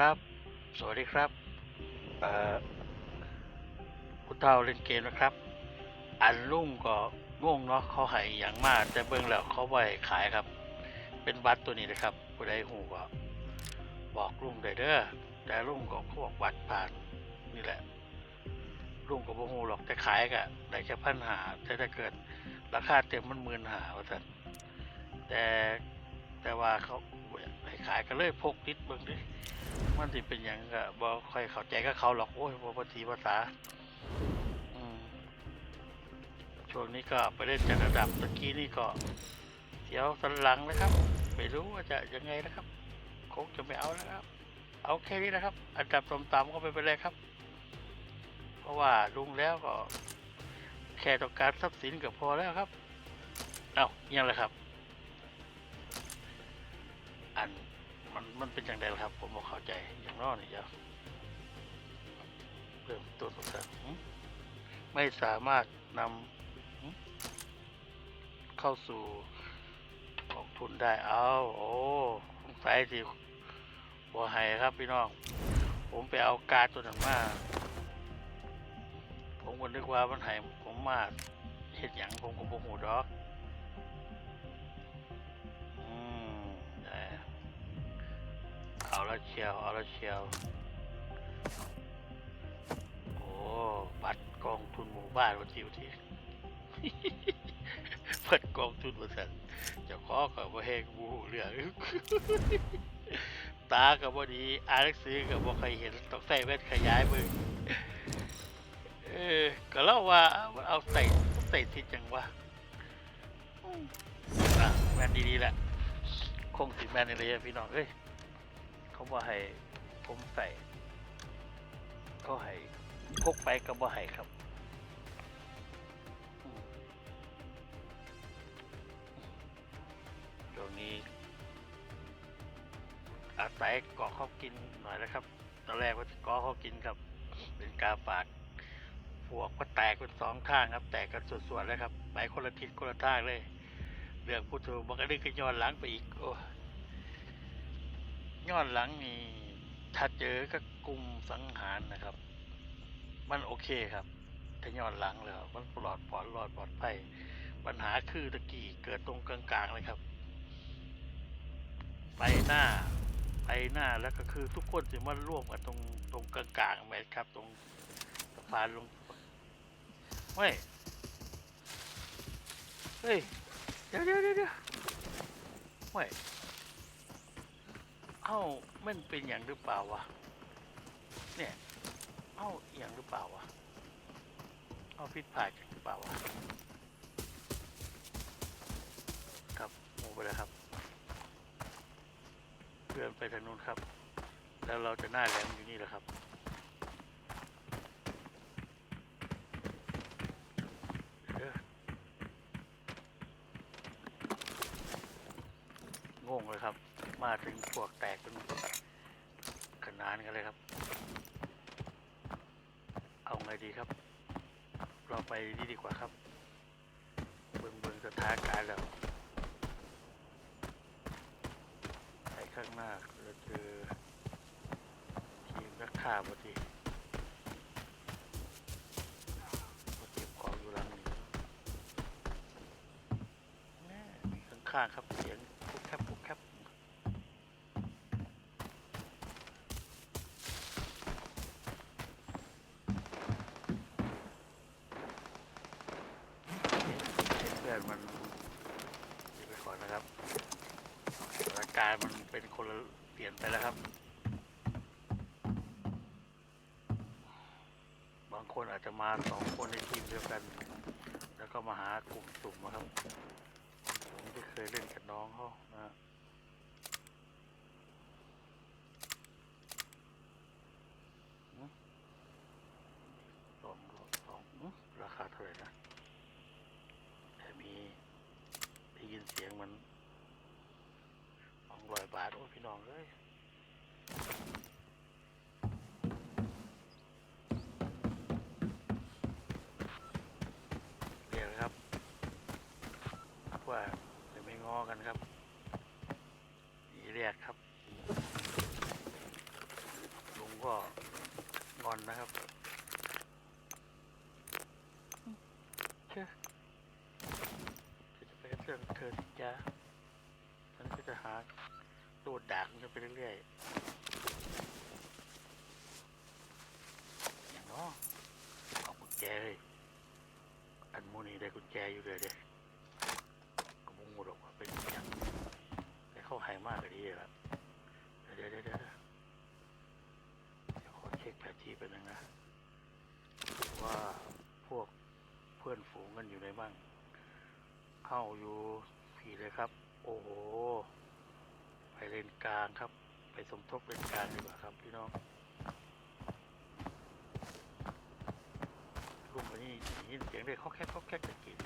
ครับ สวัสดีครับเอ่อคุณเท่าเล่นเกมนะครับ อันลุ่งก็ง่วงเนาะเขาให้อย่างมาก แต่เบิ่งแล้วเขาไว้ขายครับ เป็นบัตรตัวนี้นะครับผู้ใดหูก็บอกลุงได้เด้อแต่ลุงก็เขาบอกบัตรผ่านนี่แหละลุงก็บ่ฮู้หรอกแต่ขายก็ได้แค่พันหาแต่ถ้าเกิดราคาเต็มมันหมื่นหาว่าซั่นแต่แต่ว่าเขา ขายก็เลยพกติดเบิ่งดิมันสิเป็นหยังก็บ่ค่อยเข้าใจกับเขาหรอกโอ้ยบ่ภาษีภาษาช่วงนี้ก็ไปเล่นจัดระดับตะกี้นี่ก็เสียวสันหลังนะครับ ไม่รู้ว่าจะยังไงนะครับคงจะไม่เอาแล้วครับ เอาแค่นี้นะครับ อันดับต่ำๆก็ไม่เป็นไรครับ เพราะว่าลุงแล้วก็แค่ต้องการทรัพย์สินก็พอแล้วครับ เอายังเลยครับ มันเป็นอย่างไรล่ะครับ ผมบอกเข้าใจอย่างนอกนี่เดียวเพิ่มตัวสงสัยหึไม่สามารถนำเข้าสู่กองทุนได้เอาโอ้สงสัยสิบัวไห้ครับพี่น้อง ผมไปเอาการตัวหนั้นมาผมก็นึกว่ามันให้ผมมาเฮ็ดหยังผมก็บ่ฮู้ดอก เอาละเชียว เอาละเชียว โอ้ บัตรกองทุนหมู่บ้านวันที่วันที่บัตรกองทุนบริษัทจ้าของก็บ่เฮงบูเรื่องตาก็บ่ดีอ่านหนังสือก็บ่ค่อยเห็นต้องใส่แว่นขยายมือเออก็เล่าว่ามันเอาใส่ใส่ทิศจังวะอืมอะแมนดีๆแหละคงสิแมนเลยพี่น้องเอ้ย เขาบอกให้ผมใส่เขาให้พกไปก็บ่ให้ครับอืมช่วงนี้อาศัยเกาะเขากินหน่อยนะครับ ตอนแรกว่าจะเกาะเขากินครับ เป็นกาฝากพวกก็แตกเป็นสองข้างครับ แตกกันส่วนๆเลยครับ ไปคนละทิศคนละทางเลย เรื่องพูดถึงมันก็นึกก็ย้อนหลังไปอีก โอ้ ย้อนหลังนี่ถ้าเจอก็กลุ่มสังหารนะครับ มันโอเคครับถ้าย้อนหลังแล้วมันปลอดปลอดรอดปลอดภัยปัญหาคือตะกี้เกิดตรงกลางๆเลยครับ ไปหน้าไปหน้าแล้วก็คือทุกคนจะมาร่วมกันตรงตรงกลางๆไหมครับ ตรงสะพานลงเฮ้ยเฮ้ยเดี๋ยวเดี๋ยวเดี๋ยวเดี๋ยวเฮ้ย อ้ามันเป็นอย่างหรือเปล่าวะเนี่ยเอ้าอย่างหรือเปล่าวะเอ้าผิดพลาดหรือเปล่าวะครับโมไปแล้วครับเดินไปทางนู้นครับ แล้วเราจะหน้าแหลมอยู่นี่แหละครับเด้องงเลยครับ มาถึงพวกแตกเป็นขนานกันเลยครับ เอาไงดีครับ เราไป นี่ดีกว่าครับ เบิ่งเบิ่งสถานการณ์แล้วไปข้างหน้าเราเจอทีมนักฆ่าพอดีมาเก็บของอยู่หลังนี้แม่ข้างๆครับเสียงปุ๊บแคบปุ๊บแคบเพื่อนมันดีไปก่อนนะครับสถานการณ์มันเป็นคนละเปลี่ยนไปแล้วครับ บางคนอาจจะ มาสองคนในทีมเดียวกัน แล้วก็มาหากลุ่มสุ่มนะครับผมที่เคยเล่นกับน้องเขานะฮะหืมสองสองหืมราคาเท่าไหร่นะ แต่มีได้ยินเสียงมันสองร้อยบาท โอ้ยพี่น้องเอ้ย เรียกนะครับ ว่าจะไม่ง้ อกันครับนี่เรียกครับก็งอนนะครับเชื่อจะไปเรื่องเธอสิจ้าฉันก็จะหาตัวดักมันไปเรื่อยๆอย่างน้อเอากุญแจเลยอันมูนี่ได้กุญแจอยู่เลยเด้ก็มุ งหมดออกว่าเป็นอย่างแต่เข้าหายมากเลยดีครับเดี๋ยวเดี๋ยวเดี๋ยวเดี๋ยวขอเช็คแผนที่ไปหนึ่งนะ ว่าพวกเพื่อนฝูงกันอยู่ไหนบ้าง เข้าอยู่ผีเลยครับ โอ้โห ไปเลนกลางครับ ไปสมทบเลนกลางดีกว่าครับพี่น้องลุงวันนี้ยินเสียงเด็กเขาแค่เขาแค่ตะกิน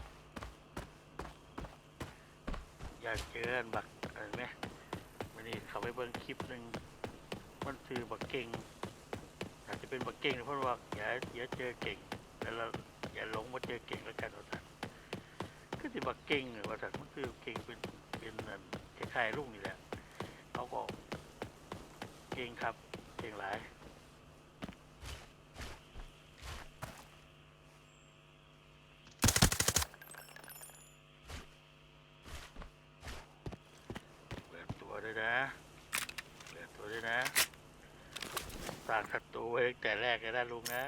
อยากเจออันบักอะไรไหมวันนี้เขาไปเบิ่งคลิปหนึ่งมันคือบักเก่งอาจจะเป็นบักเก่งเพราะว่าอย่าอย่าเจอเก่งแล้วเราอย่าหลงมาเจอเก่งแล้วกันว่าท่านคือที่บักเก่งหรือว่าท่านมันคือเก่งเป็นเป็นอันคล้ายๆลูกนี่แหละเขาก็เก่งครับเก่งหลาย เปิดตัวด้วยนะเปิดตัวด้วยนะ สร้างศัตรูไว้ตั้งแต่แรกเลยนะลุงนะ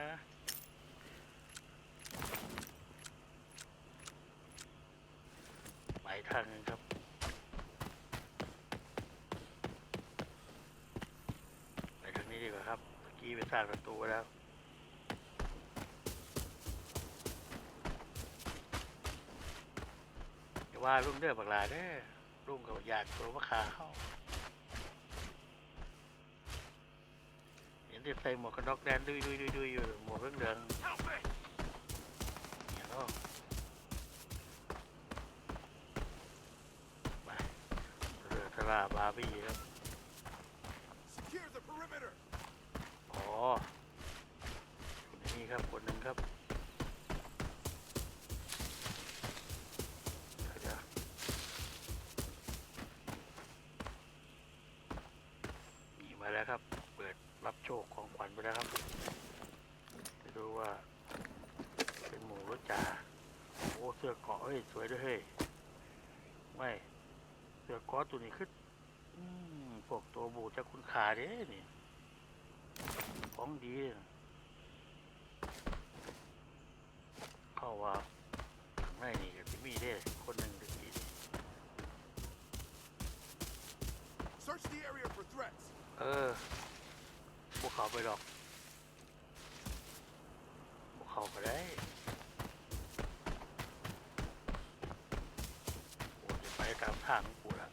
ไปทางหนึงครับไปทางนี้ดีกว่าครับเมื่อกี้ไปสร้างศัตรูไว้แล้วอย่าว่าลุงเด้อบักหลาเด้อลุงก็อยากตัวมะขาเข้าเห็นที่ใส่หมวกกันน็อกแดนดุยดุยดุยดุยอยู่หมวกเรื่องเดืองเนี่ยเนาะไปเรือทะลาบาร์บี้ครับ Secure the perimeter. อ๋อคนนี้ครับ คนหนึ่งครับเดี๋ยวเดี๋ยวมีมา แล้วครับ เปิดรับโชคของขวัญไปแล้วครับจะดูว่า เป็นหมูรถจ่าโอ้เสื้อเกาะเฮ้ยสวยด้วยเฮ้ยไม่เสื้อเกาะตัวนี้ขึ้นอืมพวกตัวบูจะคุณขาเด้นี่ของดี เข้าว่าข้างในนี่ก็สิมีเด้คนหนึ่งถึงดี Search the area. เออพวกเขาไปหรอกพวกเขาก็ได้โอ้จะไปตามทางของกูละ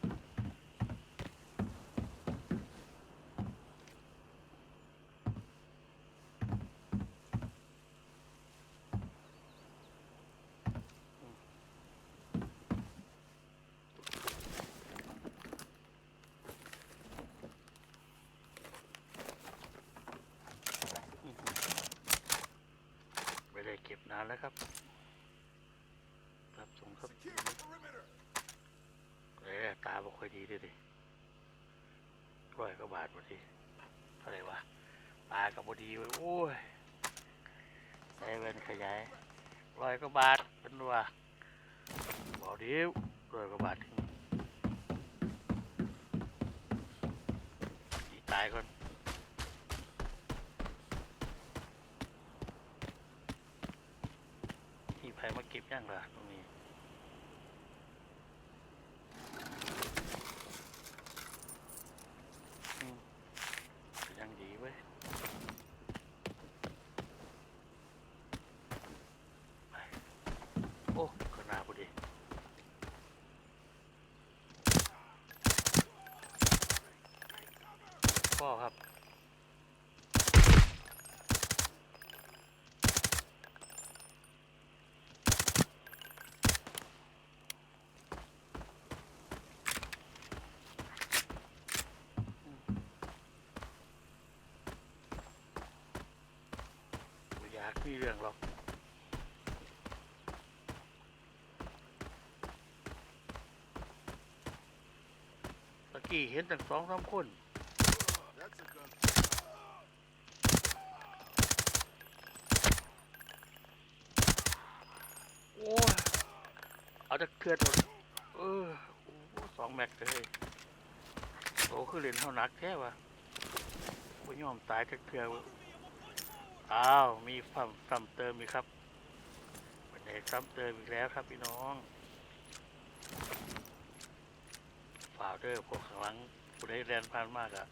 อื้อหือไม่ได้เก็บนาน แล้วครับรับส่งครับ Secure the perimeter. เอ้ยตาบ่ค่อยดีด้วยดิร้อยกว่าบาทบ่ดีเท่าไหร่วะตากับบ่ดีเว้ยโอ้ยใช้เงินขยายร้อยกว่าบาทเป็นว่าบ่เดียวร้อยกว่าบาทถึงดีตายก่อนที่ ไผมาเก็บยังล่ะตรงนี้ยังดีเว้ยโอ้ขนาดพอดีพ่อครับ มีเรื่องหรอกตะกี้เห็นตั้งสองสามคนโอ้ยเอาจะเคลื่อนหมดเออสองแม็กเลยโตขึ้นเรียนเท่านักแค่วะกูยอมตายจะเคลื่อน อ้าว มีฝั่มซ้ำเติมอีกครับวันนี้ซ้ำเติมอีกแล้วครับพี่น้องฝาวเด้อพวกข้างหลังผู้ใดแลนผ่านมากอะ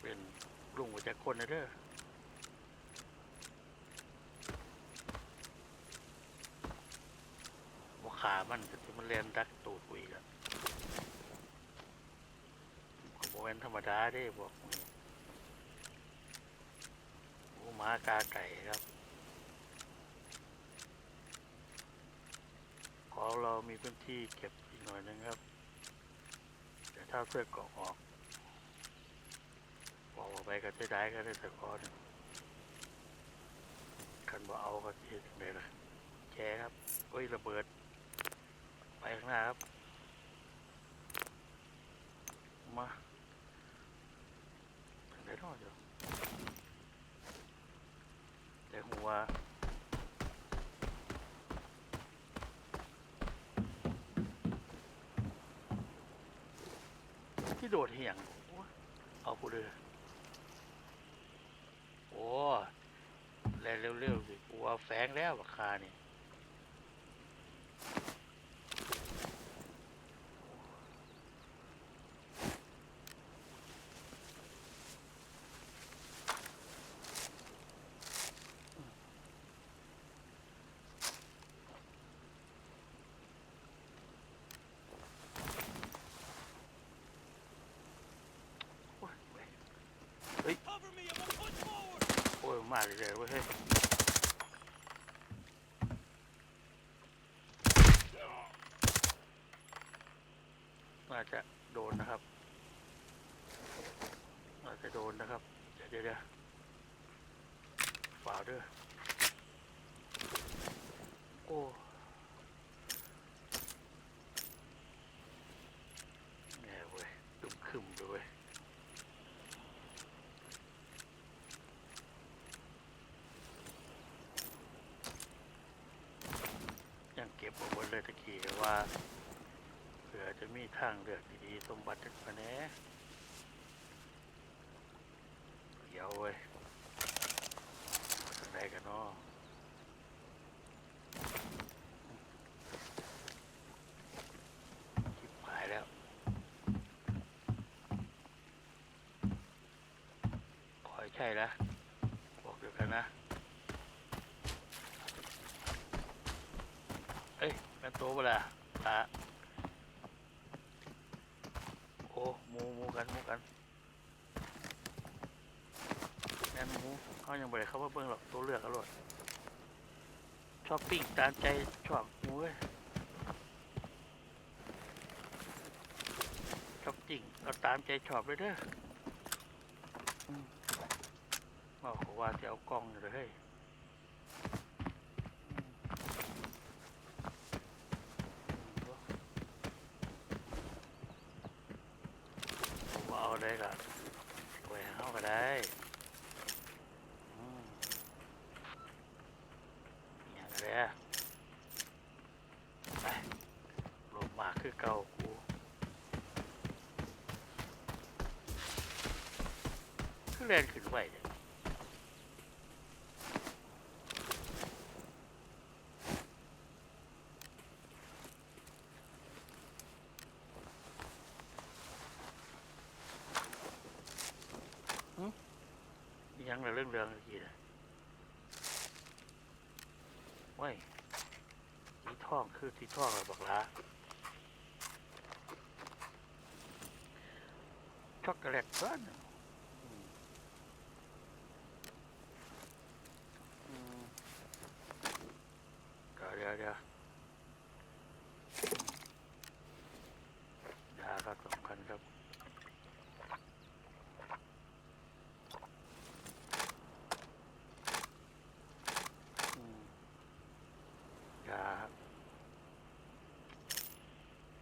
เป็นลุงหัวใจคนนะเด้อบ่ขามันก็สิมันเรียนดักตูดกุยกันก็บ่แม่นธรรมดาเด้บอกนี หมากาไก่ครับ ขอเรามีพื้นที่เก็บอีกหน่อยนึงครับ แต่ถ้าเสื้อเกาะออกบอกว่าไปก็จะได้ก็ได้แต่ขอหนึ่งคันบ่เอาก็จะเฮ็ดจังไดล่ะแชร์ครับเอ้ยระเบิด ไปข้างหน้าครับ มาถึงได้รอดอยู่ แต่หัวที่โดดเหี่ยง เอาผู้เดือโอ้ แล้วเร็วๆสิกลัวแฝงแล้วราคานี่ โอ้ยเว้ยเฮ้ย โอ้ย มาเลยเลยเว้ยเฮ้ยน่าจะโดนนะครับน่าจะโดนนะครับ เดี๋ยวเดี๋ยวฝ่าเด้วยโอ้แน่เว้ยดุมขึ้นเลยเว้ย ยังเก็บเอาไว้เลยตะกี้ว่า เผื่อจะมีทางเลือกดีๆสมบัติมาแน่เดี๋ยวเว้ยทางใดกันเนาะชิบหายแล้วขอให้ใช่ละบอกเดี๋ยวกันนะเอ้ยแม่โตเปล่า ตาโอ้หมูหมูกันหมูกันแม่นหมูเขายังบ่ได้เข้ามาเบิ่งหรอกตัวเลือกอร่อยชอบปิ้งตามใจชอบหมูเว้ยชอบจริงเอาตามใจชอบเลยเด้ออืมบอกเขาว่าจะเอากล้องอยู่เลยเฮ้ย ผมเอาได้ก็ไว้ให้เขาก็ได้อืมอย่างไรอะไปลงมาคือเก่ากู คือเล่นขึ้นไหวเนี่ยยังละเรื่องเรื่องกี่นะไว้ยสีทองคือสีทองอะไรบอกละช็อกโกแลตเพื่อนอืมอืมเดี๋ยวเดี๋ยวเดี๋ยวยาก็สำคัญครับ อืมยา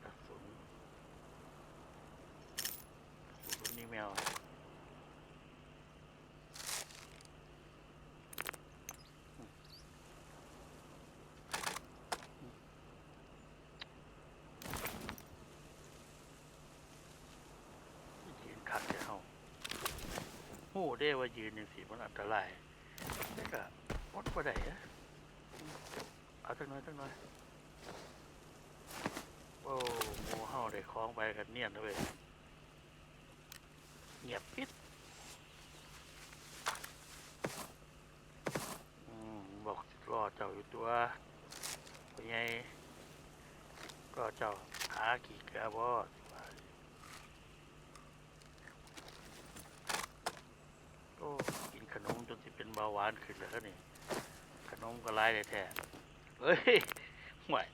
กระสุนกระสุนนี่แมวอืม หู้ได้ว่ายืนย่งสีมันอันตรายแต่ก็วดบ่ได้อะเอาจังน้อยจังน้อยโอ้หมูเฮาได้คล้องไปกันเนียนเลยเว้ยเงียบปิดอืมบอกรอเจ้าอยู่ตัวเป็นไงรอเจ้าหากี่กลือบ่โอ้กินขนมจนสิเป็นเบาหวานขึ้นแล้วนี่ ขนมก็ร้ายได้แท้เฮ้ยห่วย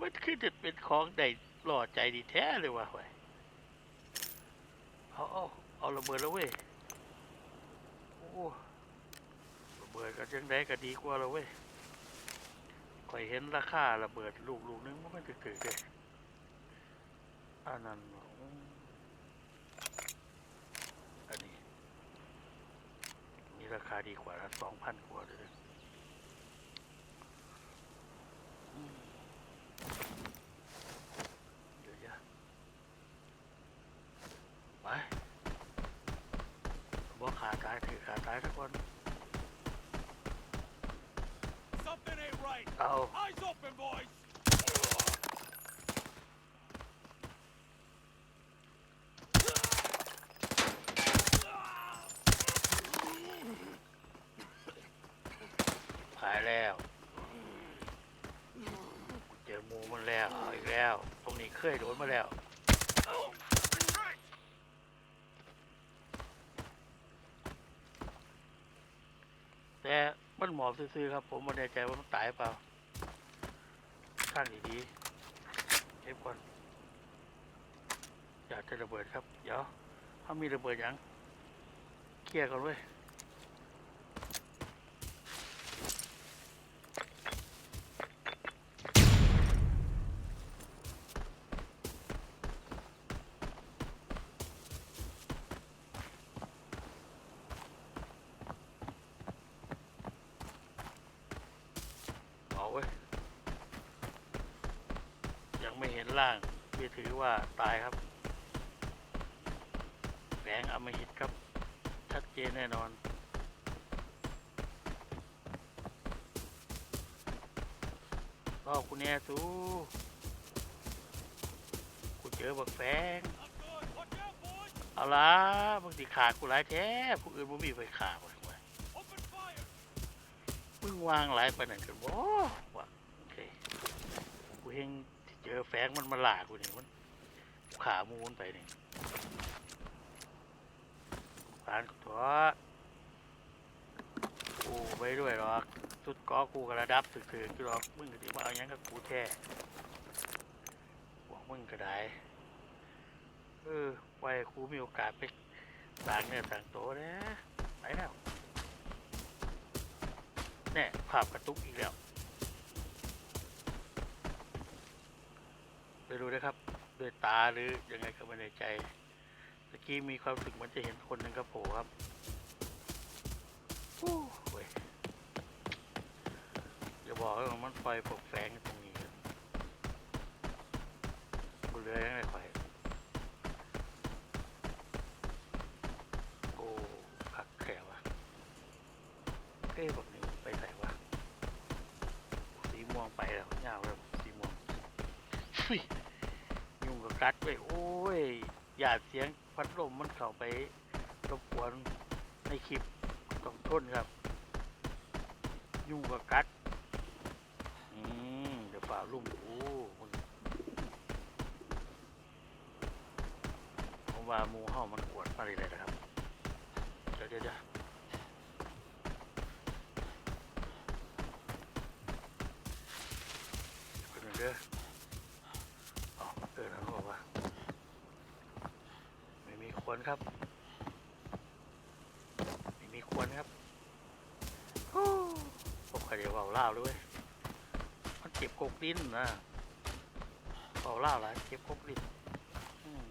มันคือจะเป็นของได้หล่อใจดีแท้เลยว่ะห่วยเอาเอาเอาระเบิดแล้วเว้ย โอ้ระเบิดก็ยังได้ก็ดีกว่าแล้วเว้ยข่อยเห็นราคาระเบิดลูกลูกนึงมันไม่ถึกๆเลยอันนั้นอืมอันนี้ มี ราคาดีกว่าสองพันกว่าเลย อืมเดี๋ยวจะไปบอกขาตายถือขาตายทุกคน Something ain't right. เอา Eyes open, boys. หายแล้ว เจอหมูมัน แล้วเอาอีกแล้ว ตรงนี้เคยโดนมาแล้ว แต่มันหมอบซื่อๆครับ ผมไม่แน่ใจว่ามันตายเปล่าข้างดีๆเก็บก่อนอยากจะระเบิดครับ เดี๋ยวถ้ามีระเบิดยังเคลียร์กันเว้ย เอาเว้ย ยังไม่างที่ถือว่าตายครับแฝงอมหิตครับ ชัดเจนแน่นอนรอคุณแน่สูกูเจอบักแฝงเอาละมึงสิขาดกูหลายแท้ผู้อื่นมึงมีไปขาดไว้ Open fire. มึงวางหลายปานนั้นกันบ่วะโอเคกูเฮง อแฝงมันมาหลากูนี่มันขามูนไปนี่ผ่านกูตัวกูไปด้วยหรอกสุดก้อกูกระดับถึกๆกูหรอกมึงก็สิมาเอายังกับกูแท้บอกมึงก็ได้เออไว้กูมีโอกาสไปต่างเนื้อต่างตัวนะไปแล้วแน่ภาพกระตุกอีกแล้วไป ดูนะครับด้วยตาหรือยังไงก็ไม่ในใจตะกี้มีความรู้สึกมันจะเห็นคนหนึ่งกระโผล่ครับโอ้ยอย่าบอกว่ามันปล่อยปกแฝงตรงนี้ครับกูเรือยังไงข่อยโอ้คักแขวะเอ้บอกนี่ไปไหนวะสีม่วงไปแล้วยาวแล้วสีม่วงฟิ ยุ่งกับกัดไปโอ้ย อย่าเสียงพัดลมมันเข้าไปรบกวนในคลิปต้องทนครับ ยุ่งกับกัด อืม เดี๋ยวฝ่าลุ่มโอ้ผมว่ามูเห่ามันกวดมาเลยนะครับ เดี๋ยวเดี๋ยวเดี๋ยว เป็นไงเด้ออ๋อเออนะเขาบอกว่า ไม่มี ควรครับ ไม่มีควรครับฮู้ผมเคยเดี๋ยวเบาเล่าวด้วยมันเก็บกกลิ้นนะเบาเล่าวหลายเก็บกกลิ้นอืม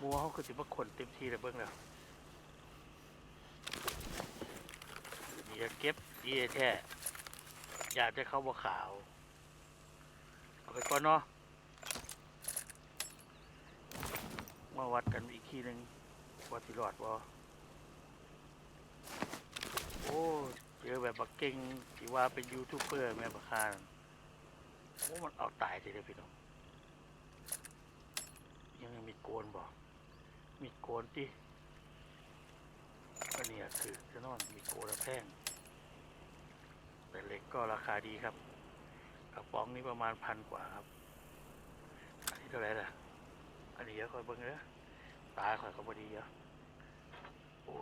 มัวเขาคือสิมาขนเต็มที่เลยเบิ้งแล้วนี่จะเก็บดีแท้อยากจะเข้าบ่ขาวเอาไปก่อนเนาะมาวัดกันอีกทีหนึ่ง ว่าสิรอดบ่บักเก่งที่ว่าเป็นยูทูบเบอร์แม่บักคานโอ้มันเอาตายทีเดียวพี่น้องยังมีโกนบอกมีโกนที่ก็เนี่ยคือจะนอนมีโกนละแพงแต่เหล็กก็ราคาดีครับกระป๋องนี้ประมาณพันกว่าครับอันนี้เท่าไหร่ล่ะอันนี้เยอะค่อยเบิ่งเด้อตาค่อยก็บ่ดีเยอะ อ้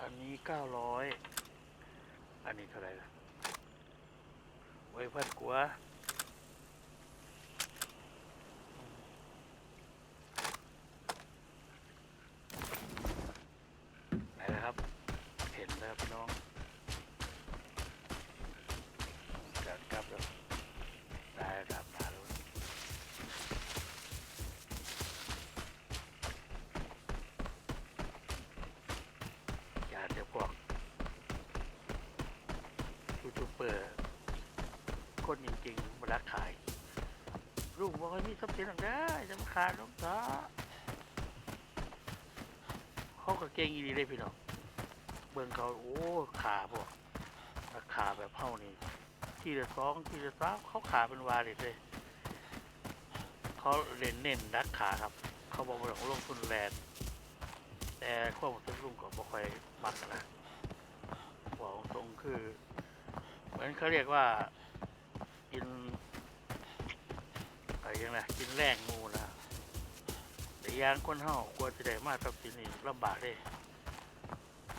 อันนี้เก้าร้อย อันนี้เท่าไหร่ล่ะไว้พัดกัวาไหนนะครับ เห็นแล้วพี่น้องจัดกลับแล้วได้ครับมาแล้ว อยากจะพวกยูทูบเบอร์ คนจริงๆมารักขายลูกบอกว่ามีทรัพย์สินต่างได้จะมาขาดน้องตาเขาก็เก่งอีดีเลยพี่น้องเบิ่งเขาโอ้ขาพวกราคาแบบเท่านี้ทีละสองที่ละสามเขาขาเป็นวาเลยเลยเขาเล่นเน้นรักขาครับ เขาบอกว่าของลงทุนแรงแต่ความรู้สึกลุงก็บ่ค่อยมักนะบอกตรงๆคือ เหมือนเขาเรียกว่า กินอะไรอย่างไรกินแรงงูนะแต่ยางคนเฮากลัวจะได้มาทำสินนี่ลำบากเลย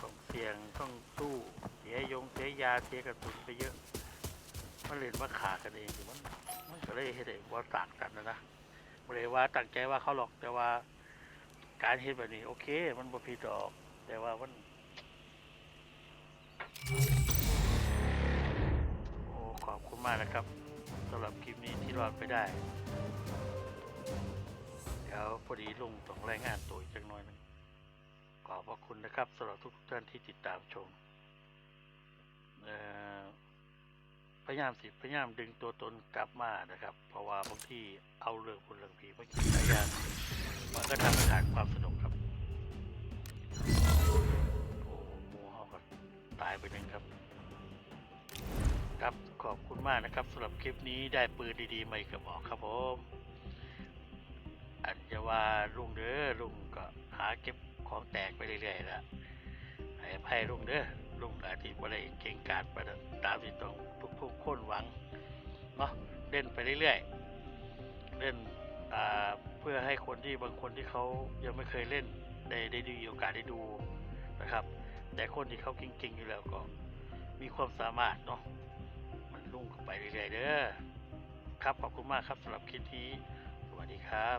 ต้องเสี่ยงต้องสู้เสียยงเสียยาเสียกระสุนไปเยอะมันเล่นมาขากันเองมันมันก็เลยเฮ็ดให้ว่าต่างกันนะนะไม่ได้ว่าตั้งใจว่าเขาหรอกแต่ว่าการเฮ็ดแบบนี้ โอเค มันบ่ผิดดอก แต่ว่ามันโอ้ขอบคุณมากนะครับ สำหรับคลิปนี้ที่รอดไปได้ เดี๋ยวพอดีลุงต้องรายงานตัวอีกจักหน่อยหนึงขอบพระคุณนะครับสำหรับทุกท่านที่ติดตามชมพยายามสิพยายามดึงตัวตนกลับมานะครับ เพราะว่าบางทีเอาเรื่องคนเรื่องผีมาคิดหลายอย่างมันก็ทำให้ขาดความสนุก ครับ ขอบคุณมากนะครับสำหรับคลิปนี้ได้ปืนดีๆมาอีกกระบอกครับผม อันจะว่าลุงเด้อลุงก็หาเก็บของแตกไปเรื่อยๆแล้วให้อภัยลุงเด้อลุงอาจจะบ่ได้เก่งกาจไปตามที่ต้องทุกๆคนหวังเนาะเล่นไปเรื่อยๆเล่นเพื่อให้คนที่บางคนที่เขายังไม่เคยเล่นได้ได้ดีโอกาสได้ดูนะครับ แต่คนที่เขาเก่งๆอยู่แล้วก็มีความสามารถเนาะ ลุ้งเข้าไปเรื่อยๆเด้อครับขอบคุณมากครับสำหรับคลิปนี้สวัสดีครับ